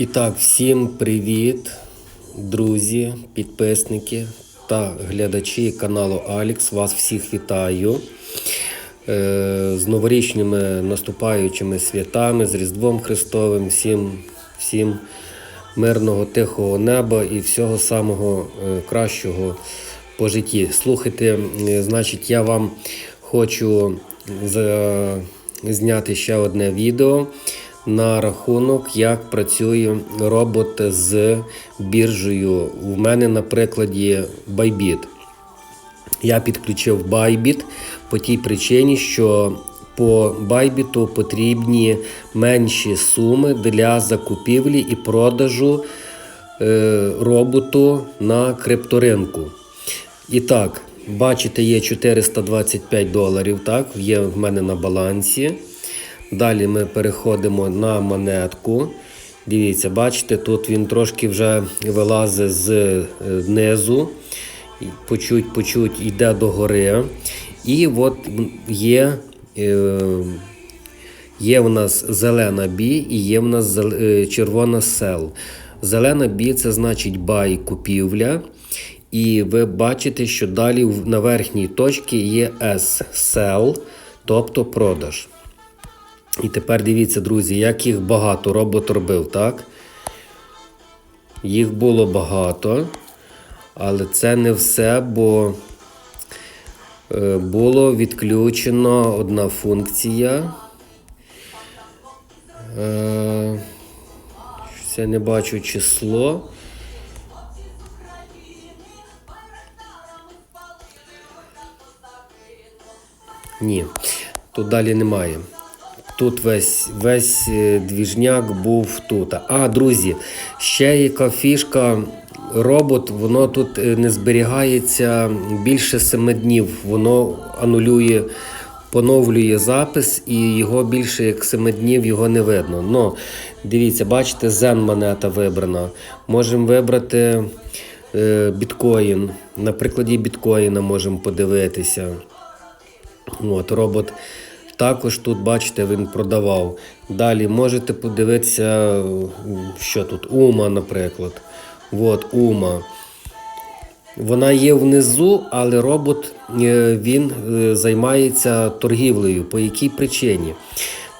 І так, всім привіт, друзі, підписники та глядачі каналу Алікс. Вас всіх вітаю е, з новорічними наступаючими святами, з Різдвом Христовим, всім, всім мирного, тихого неба і всього самого е, кращого по житті. Слухайте, е, значить, я вам хочу зняти ще одне відео на рахунок, як працює робот з біржею. У мене на прикладі Bybit. Я підключив Bybit по тій причині, що по Bybit потрібні менші суми для закупівлі і продажу е, роботу на крипторинку. І так, бачите, є 425 доларів, так, є в мене на балансі. Далі ми переходимо на монетку. Dивіться, бачите, тут він трошки вже вилазить з е, низу, і по чуть, по чуть йде до гори. І от є, е, є в нас зелена бі і є в нас е, червона сел. Зелена бі це значить бай купівля. І ви бачите, що далі на верхній точці є S sell, тобто продаж. І тепер дивіться, друзі, як їх багато робот робив, так? Їх було багато, але це не все, бо е, було відключено одна функція. Е, я не бачу число. Ні, тут далі немає. Тут весь весь е, двіжняк був тут. А, друзі, ще яка фішка. Робот, воно тут е, не зберігається більше 7 днів. Воно анулює, поновлює запис, і його більше як 7 днів його не видно. Ну, дивіться, бачите, Zen монета вибрана. Можемо вибрати е, біткоін. На прикладі біткоїна можемо подивитися. От, робот також тут, бачите, він продавав. Далі можете подивитися, що тут Ума, наприклад. От, Ума. Вона є внизу, але робот е, він е, займається торгівлею. По якій причині?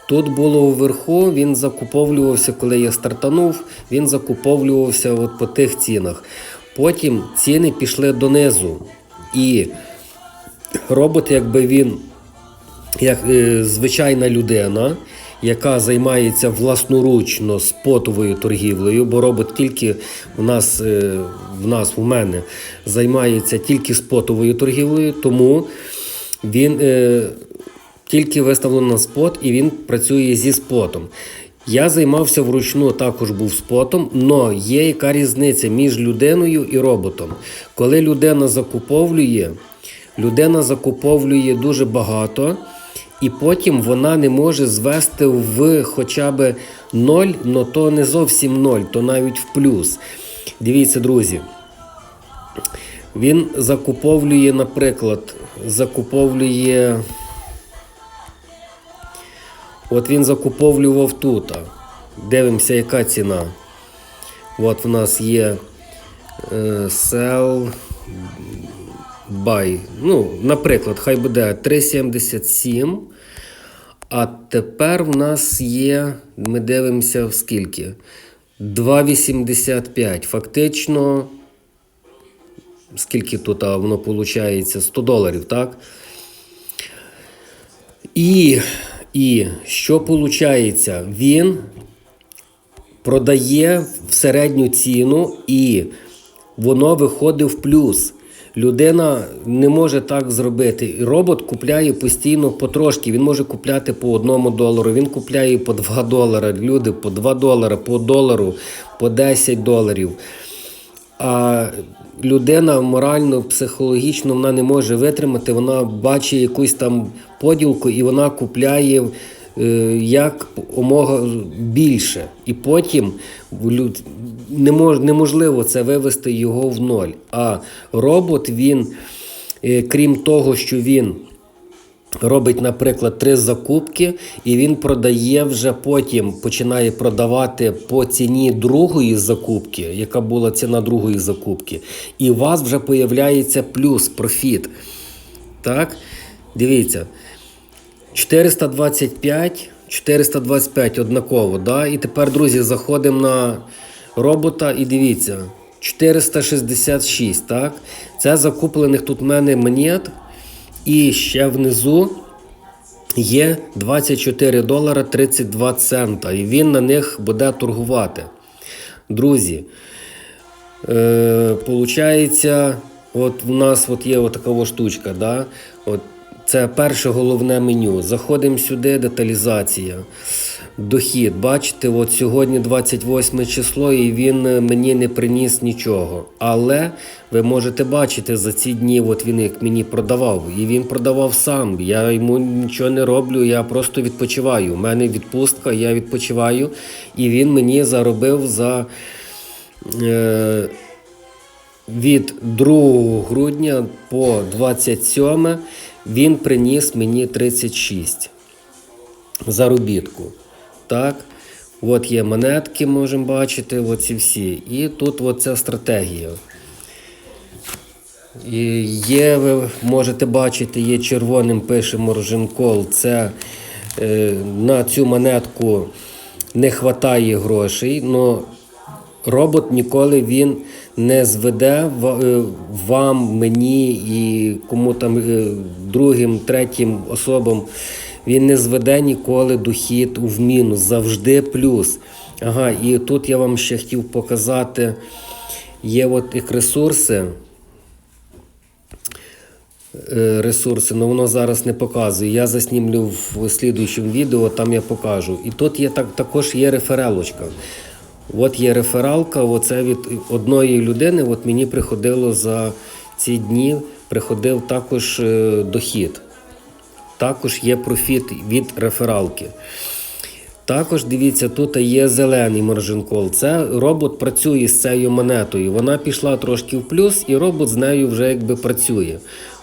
Тут було вверху, він закуповлювався, коли я стартанув, він закуповлювався от по тих цінах. Потім ціни пішли донизу. І робот, якби він як е, звичайна людина, яка займається власноручно спотовою торгівлею, бо робот тільки в нас, е, в нас, у мене, займається тільки спотовою торгівлею, тому він е, тільки виставлено на спот і він працює зі спотом. Я займався вручну, також був спотом, але є яка різниця між людиною і роботом. Коли людина закуповлює, людина закуповлює дуже багато, і потім вона не може звести в хоча б ноль, але то не зовсім ноль, то навіть в плюс. Дивіться, друзі. Він закуповлює, наприклад, закуповлює. От він закуповлював тут. Дивимося, яка ціна. От в нас є е, sell buy. Ну, наприклад, хай буде 3,77. А тепер в нас є, ми дивимося в скільки? 2,85. Фактично, скільки тут а, воно виходить? 100 доларів, так? І, і що виходить? Він продає в середню ціну і воно виходить в плюс. Людина не може так зробити. Робот купляє постійно потрошки. Він може купляти по одному долару, він купляє по 2 долари. Люди по 2 долари, по долару, по 10 доларів. А людина морально, психологічно вона не може витримати, вона бачить якусь там поділку і вона купляє як умога більше. І потім неможливо це вивести його в ноль. А робот він, е, крім того, що він робить, наприклад, три закупки, і він продає вже потім, починає продавати по ціні другої закупки, яка була ціна другої закупки, і у вас вже появляється плюс профіт. Так? Дивіться. 425, 425 однаково. Да? І тепер, друзі, заходимо на робота і дивіться. 466, так? Це закуплених тут в мене монет. І ще внизу є 24 долара 32 цента. І він на них буде торгувати. Друзі, е, получається, от у нас от є така штучка. Да? От це перше головне меню. Заходимо сюди, деталізація. Дохід. Бачите, от сьогодні 28 число, і він е, мені не приніс нічого. Але ви можете бачити за ці дні, от він як мені продавав. І він продавав сам. Я йому нічого не роблю, я просто відпочиваю. У мене відпустка, я відпочиваю. І він мені заробив за. Е, від 2 грудня по 27 він приніс мені 36 заробітку. Так, от є монетки, можемо бачити, оці всі. І тут от ця стратегія. І є, ви можете бачити, є червоним пише Морженкол. Це е, на цю монетку не вистачає грошей. но робот ніколи він не зведе е, вам, мені і кому там е, другим, третім особам. Він не зведе ніколи дохід в мінус, завжди плюс. Ага, і тут я вам ще хотів показати, є от їх ресурси. Е, Ресурси, але воно зараз не показує. Я заснімлю в слідуючому відео, там я покажу. І тут є так, також є рефералочка. От є рефералка, оце від одної людини. От мені приходило за ці дні, приходив також е, дохід. Також є профіт від рефералки. Також дивіться, тут є зелений маржинкол. Це робот працює з цією монетою. Вона пішла трошки в плюс, і робот з нею вже якби працює.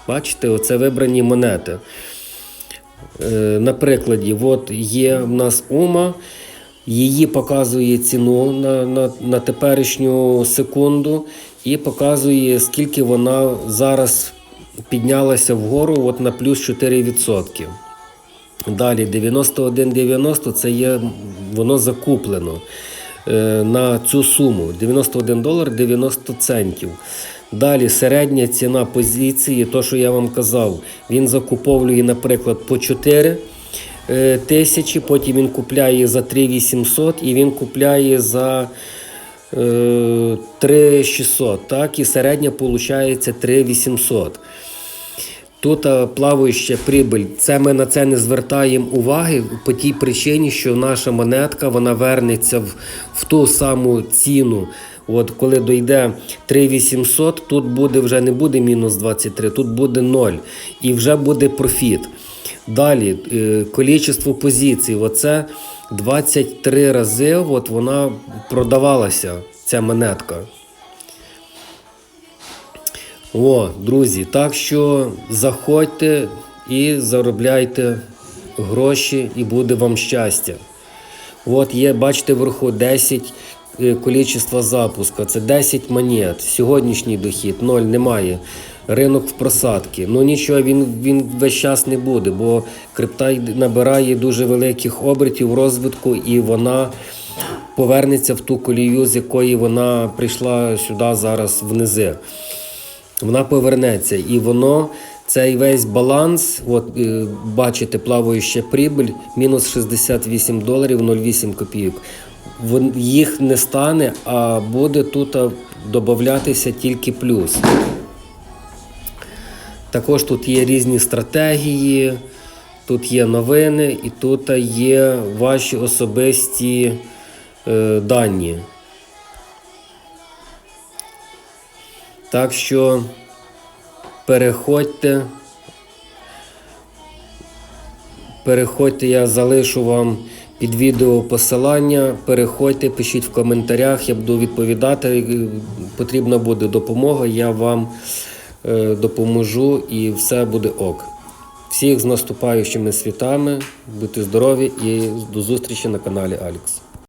Бачите, оце вибрані монети. Е, На прикладі, от є в нас ума, її показує ціну на, на, на теперішню секунду і показує, скільки вона зараз піднялася вгору от на плюс 4%. Далі 91,90 це є воно закуплено е, на цю суму 91 долар 90 центів. Далі середня ціна позиції, то що я вам казав, він закуповує, наприклад, по 4 е, тисячі, потім він купляє за 3 800 і він купляє за е, 3 600. Так, і середня виходить 3 800. Тут а, плаваюча прибиль. Це ми на це не звертаємо уваги по тій причині, що наша монетка вона вернеться в, в ту саму ціну. От коли дойде 3800, тут буде вже не буде мінус 23, тут буде 0 і вже буде профіт. Далі е, количество позицій. Оце 23 рази. От вона продавалася, ця монетка. О, друзі, так що заходьте і заробляйте гроші, і буде вам щастя. От є, бачите, вверху 10 е, количество запуска, це 10 монет. Сьогоднішній дохід 0 немає. Ринок в просадки. Ну нічого, він, він весь час не буде, бо крипта набирає дуже великих обертів розвитку і вона повернеться в ту колію, з якої вона прийшла сюди зараз внизи вона повернеться. І воно, цей весь баланс, от е, бачите, плаваюча прибиль, мінус 68 доларів 0,8 копійок. Їх не стане, а буде тут додатися тільки плюс. Також тут є різні стратегії, тут є новини і тут є ваші особисті е, дані. Так що переходьте. Переходьте, я залишу вам під відео посилання. Переходьте, пишіть в коментарях, я буду відповідати. Потрібна буде допомога, я вам допоможу і все буде ок. Всіх з наступаючими світами, будьте здорові і до зустрічі на каналі Алікс.